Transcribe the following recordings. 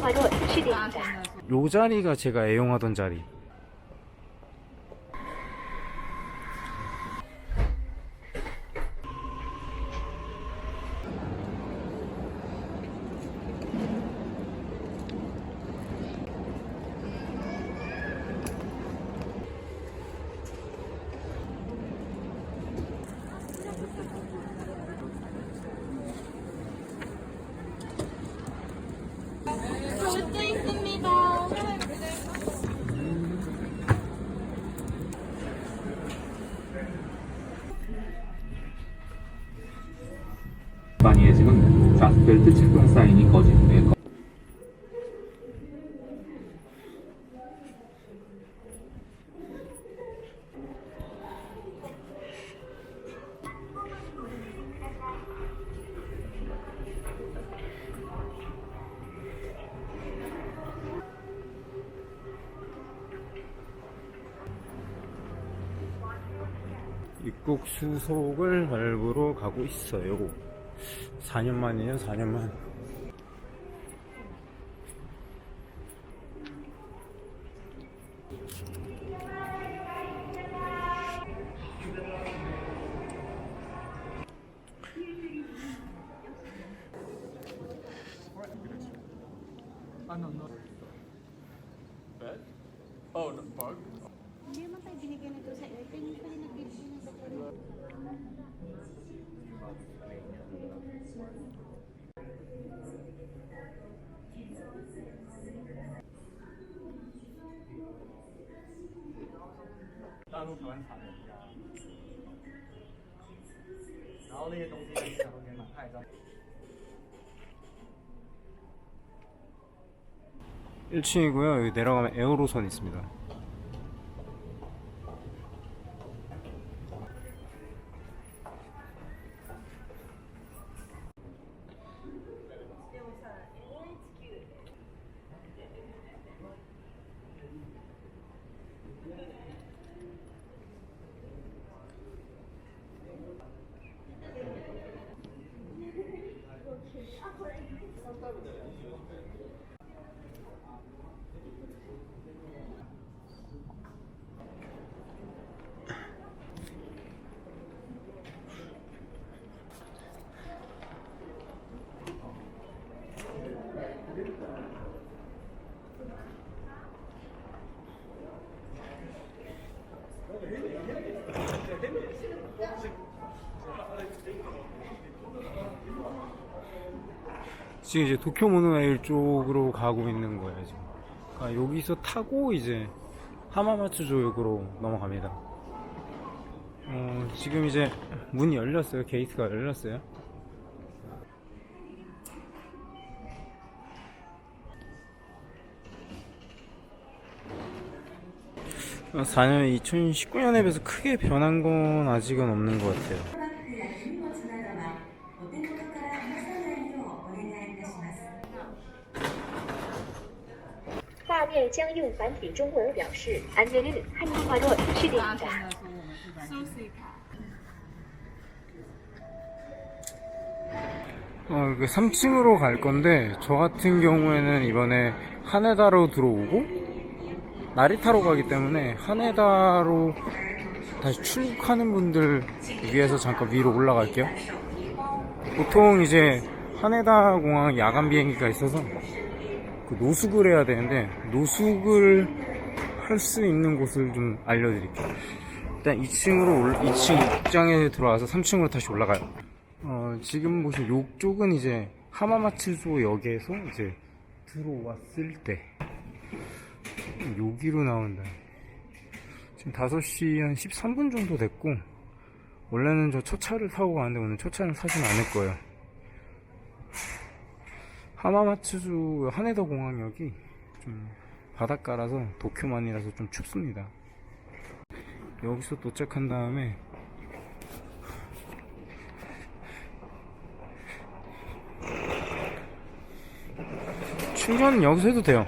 한국어로 표시됩니다. 요 자리가 제가 애용하던 자리. 입국 수속을 밟으러 가고 있어요. 4년 만이에요, 4년 만. Hindi naman tayo binigyan nito sa airplane. Hindi pa rin nagbibigay ng doktor. 일층이고요 여기 내려가면 에어로선 있습니다. 지금 이제 도쿄 모노레일 쪽으로 가고 있는 거예요 지금. 그러니까 여기서 타고 이제 하마마츠조역으로 넘어갑니다. 어, 지금 이제 문이 열렸어요. 게이트가 열렸어요. 어, 4년 2019년에 비해서 크게 변한 건 아직은 없는 것 같아요. 画面将用繁体中文表示，안내는 한국어로 표시됩니다. 어, 그 3층으로 갈 건데, 저 같은 경우에는 이번에 하네다로 들어오고, 나리타로 가기 때문에 하네다로 다시 출국하는 분들 위해서 잠깐 위로 올라갈게요. 보통 이제 하네다 공항 야간 비행기가 있어서 그 노숙을 해야 되는데, 노숙을 할 수 있는 곳을 좀 알려드릴게요. 일단 2층으로 올, 2층 입장에 들어와서 3층으로 다시 올라가요. 어, 지금 보신 요쪽은 이제 하마마츠조 역에서 이제 들어왔을 때 여기로 나온다. 지금 5시 한 13분 정도 됐고 원래는 저 첫 차를 타고 가는데 오늘 첫 차는 타진 않을 거예요. 하마마츠주 하네다 공항역이 좀 바닷가라서 도쿄만이라서 좀 춥습니다. 여기서 도착한 다음에 충전 여기서 해도 돼요.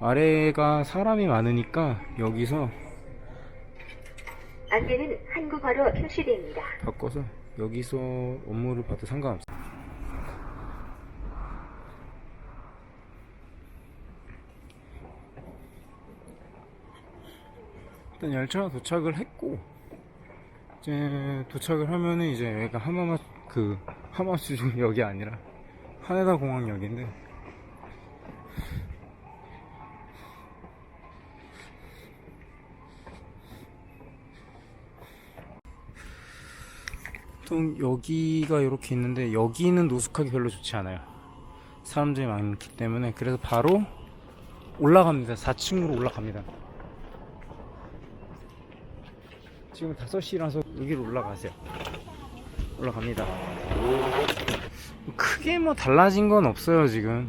아래가 사람이 많으니까 여기서 안내는 한국어로 표시됩니다. 바꿔서 여기서 업무를 봐도 상관없어요. 일단 열차가 도착을 했고 이제 도착을 하면은 이제 여기가 하마마 그 하마수역이 아니라 하네다 공항역인데. 보통 여기가 이렇게 있는데 여기는 노숙하기 별로 좋지 않아요. 사람들이 많기 때문에. 그래서 바로 올라갑니다. 4층으로 올라갑니다 지금 5시라서 여기로 올라가세요. 올라갑니다. 크게 뭐 달라진 건 없어요 지금.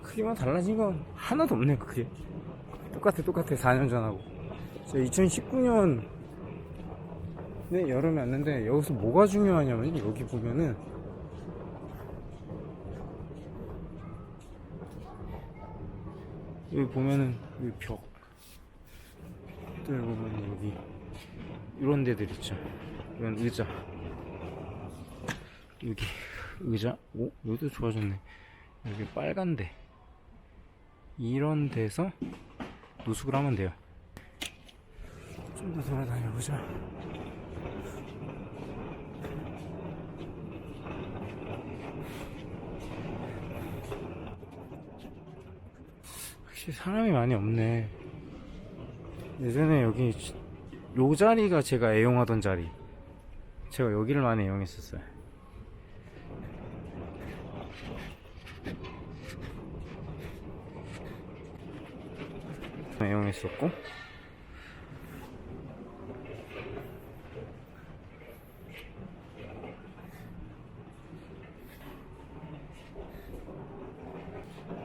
크게 뭐 달라진 건 하나도 없네 그게. 똑같아 똑같아 4년 전하고. 제가 2019년 네 여름에 왔는데 여기서 뭐가 중요하냐면 여기 보면은 여기 보면은 여기 벽들 보면 여기 이런 데들 있죠. 이런 의자. 여기 의자. 오 여기도 좋아졌네. 여기 빨간데. 이런 데서 노숙을 하면 돼요. 좀 더 돌아다녀 보자 확실히 사람이 많이 없네. 예전에 여기 요 자리가 제가 애용하던 자리. 제가 여기를 많이 애용했었어요. 애용했었고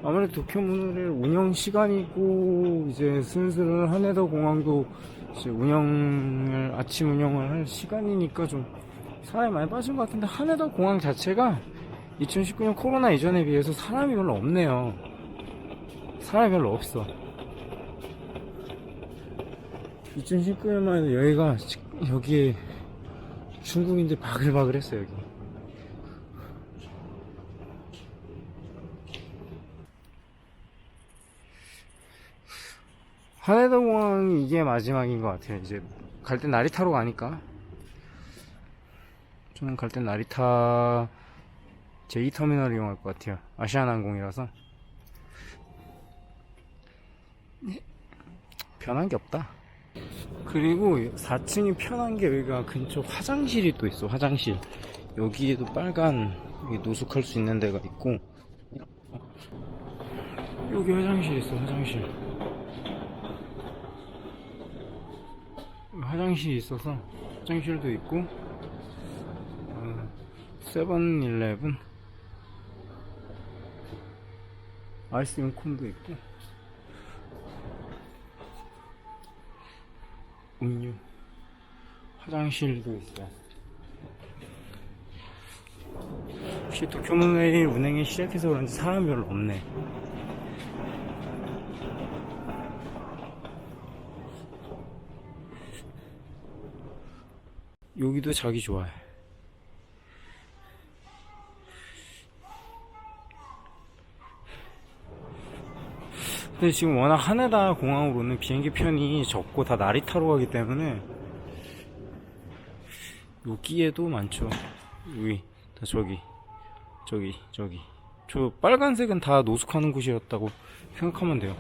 아무래도 도쿄문을 운영 시간이고 이제 슬슬 하네다 공항도 이제 운영을 아침 운영을 할 시간이니까 좀 사람이 많이 빠진 것 같은데 하네다 공항 자체가 2019년 코로나 이전에 비해서 사람이 별로 없네요. 사람이 별로 없어. 2019년만 해도 여기가 지- 여기에 중국인들 바글바글 했어요 여기. 공항 이게 마지막인 것 같아요. 이제 갈 땐 나리타로 가니까. 저는 갈 땐 나리타 제2터미널을 이용할 것 같아요. 아시아나항공이라서. 네. 변한 게 없다. 그리고 4층이 편한 게 여기가 근처 화장실이 또 있어, 화장실. 여기에도 빨간 여기 노숙할 수 있는 데가 있고. 여기 화장실 있어, 화장실. 화장실이 있어서 화장실도 있고 어, 세븐일레븐 아이스크림 콘도 있고 음료 화장실도 있어요. 혹시 도쿄모노레일 운행이 시작해서 그런지 사람 별로 없네 여기도 자기 좋아해. 근데 지금 워낙 하네다 공항으로는 비행기 편이 적고 다 나리타로 가기 때문에 여기에도 많죠. 여기, 다 저기, 저기, 저기. 저 빨간색은 다 노숙하는 곳이었다고 생각하면 돼요.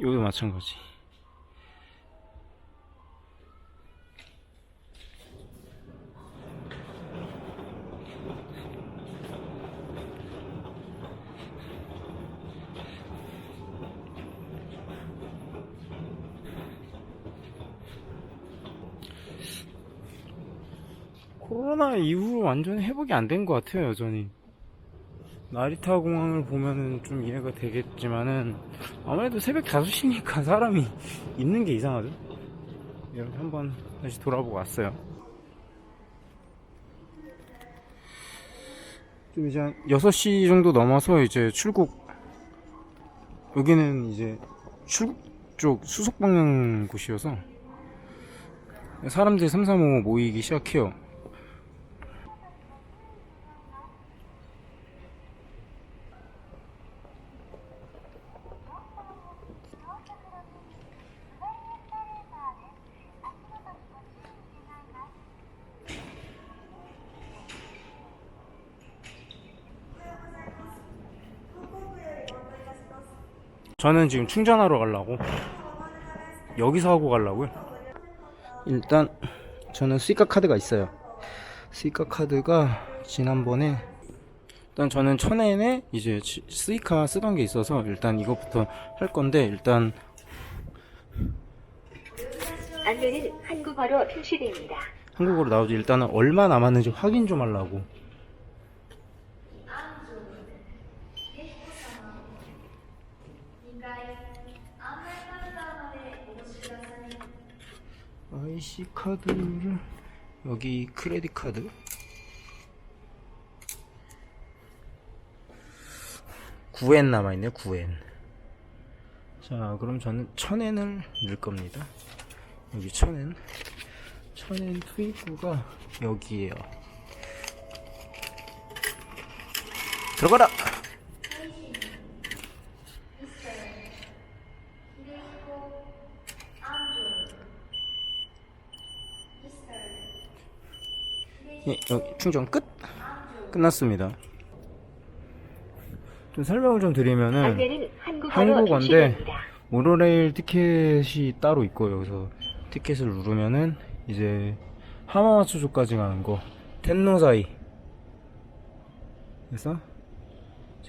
여기도 마찬가지. 코로나 이후로 완전 회복이 안 된 것 같아요, 여전히. 나리타 공항을 보면은 좀 이해가 되겠지만은, 아무래도 새벽 5시니까 사람이 있는 게 이상하죠? 이렇게 한번 다시 돌아보고 왔어요. 좀 이제 한 6시 정도 넘어서 이제 출국, 여기는 이제 출국 쪽 수속 방향 곳이어서, 사람들이 335 모이기 시작해요. 저는 지금 충전하러 가려고 여기서 하고 가려고요. 일단 저는 스이카 카드가 있어요. 스이카 카드가 지난번에 일단 저는 천엔에 이제 지- 스이카 쓰던 게 있어서 일단 이것부터 할 건데 일단 안내는 한국어로 표시됩니다. 한국어로 나오지 일단은 얼마 남았는지 확인 좀 하려고 IC 카드를 여기 크레딧 카드 구엔 남아있네요 9엔 자 그럼 저는 1000엔을 넣을 겁니다 여기 1000엔 천엔 투입구가 여기에요. 들어가라. 예, 여기 충전 끝. 끝났습니다. 좀 설명을 좀 드리면은 한국어인데. 모노레일 티켓이 따로 있고요. 그래서 티켓을 누르면은 이제 하마마츠주까지 가는 거 텐노사이 그래서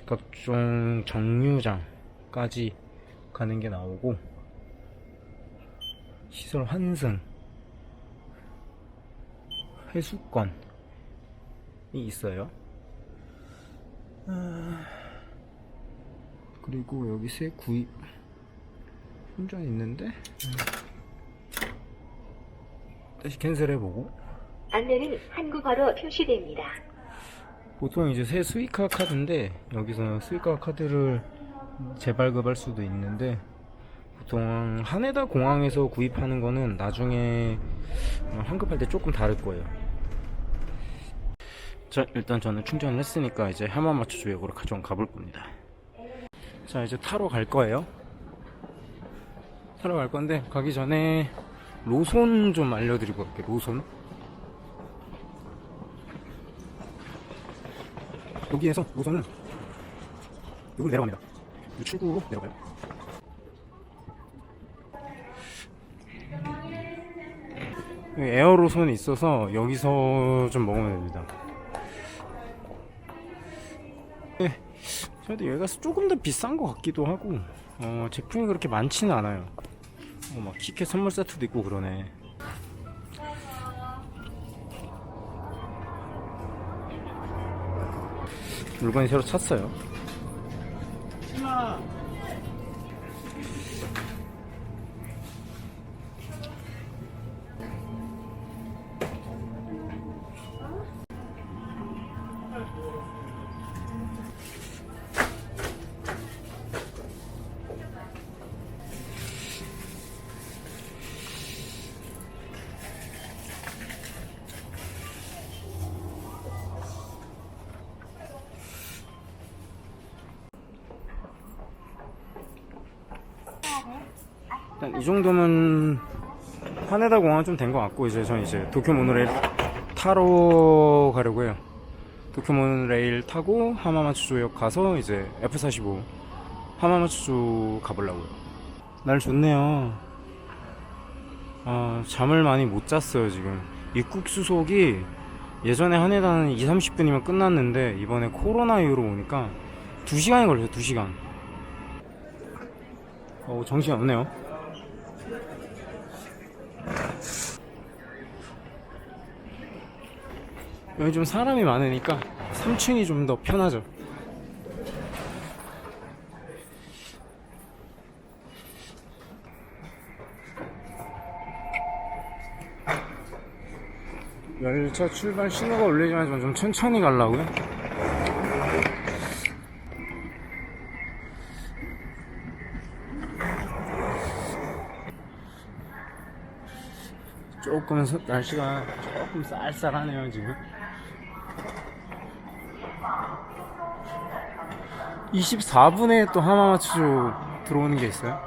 각종 정류장까지 가는 게 나오고 시설 환승 회수권이 있어요. 아, 그리고 여기 세 구입 충전 있는데 다시 캔슬해보고 안내는 한국어로 표시됩니다. 보통 이제 새 스이카 카드인데 여기서 스이카 카드를 재발급할 수도 있는데 보통 하네다 공항에서 구입하는 거는 나중에 어, 환급할 때 조금 다를 거예요. 자 일단 저는 충전을 했으니까 이제 하마마츠 주역으로 가져온 가볼 겁니다. 자 이제 타러 갈 거예요. 타러 갈 건데 가기 전에 로손 좀 알려드리고 갈게요. 로손. 여기에서 로손은 여기로 내려갑니다. 이 출구로 내려가요. 여기 에어 로손이 있어서 여기서 좀 먹으면 됩니다. 네, 저도 여기가 조금 더 비싼 것 같기도 하고 어, 제품이 그렇게 많지는 않아요. 어, 막 티켓 선물 세트도 있고 그러네. 물건이 새로 찼어요. 일단 이 정도면 하네다 공항은 좀된 것 같고 이제 전 이제 도쿄 모노레일 타러 가려고 해요. 도쿄 모노레일 타고 하마마츠주역 가서 이제 F45 하마마츠주 가보려고요. 날 좋네요. 아, 잠을 많이 못 잤어요 지금. 입국 수속이 예전에 하네다는 2, 30분이면 끝났는데 이번에 코로나 이후로 오니까 2시간이 걸려요 2시간. 어, 정신 없네요. 여기 좀 사람이 많으니까 3층이 좀 더 편하죠. 열차 출발 신호가 울리지만 좀- 좀 천천히 가려고요. 조금 서- 날씨가 조금 쌀쌀하네요 지금 24분에 또 하마마츠주 들어오는 게 있어요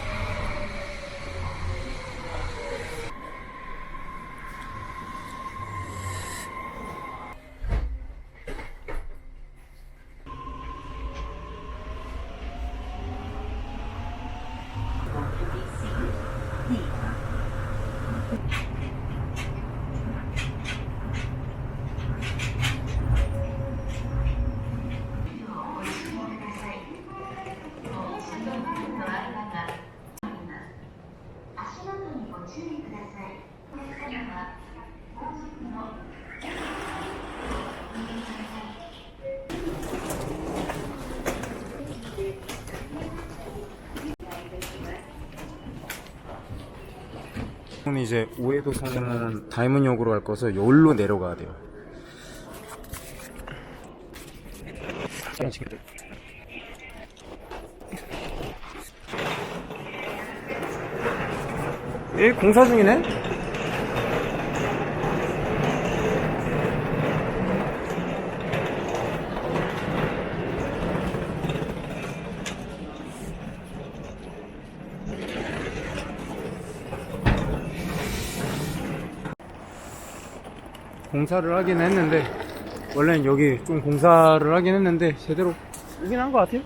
이제 오해도선은 다이문역으로 갈 거서 여기로 내려가야 돼요. 예, 공사 중이네? 공사를 하긴 했는데 원래는 여기 좀 공사를 하긴 했는데 제대로 오긴 한 것 같아요.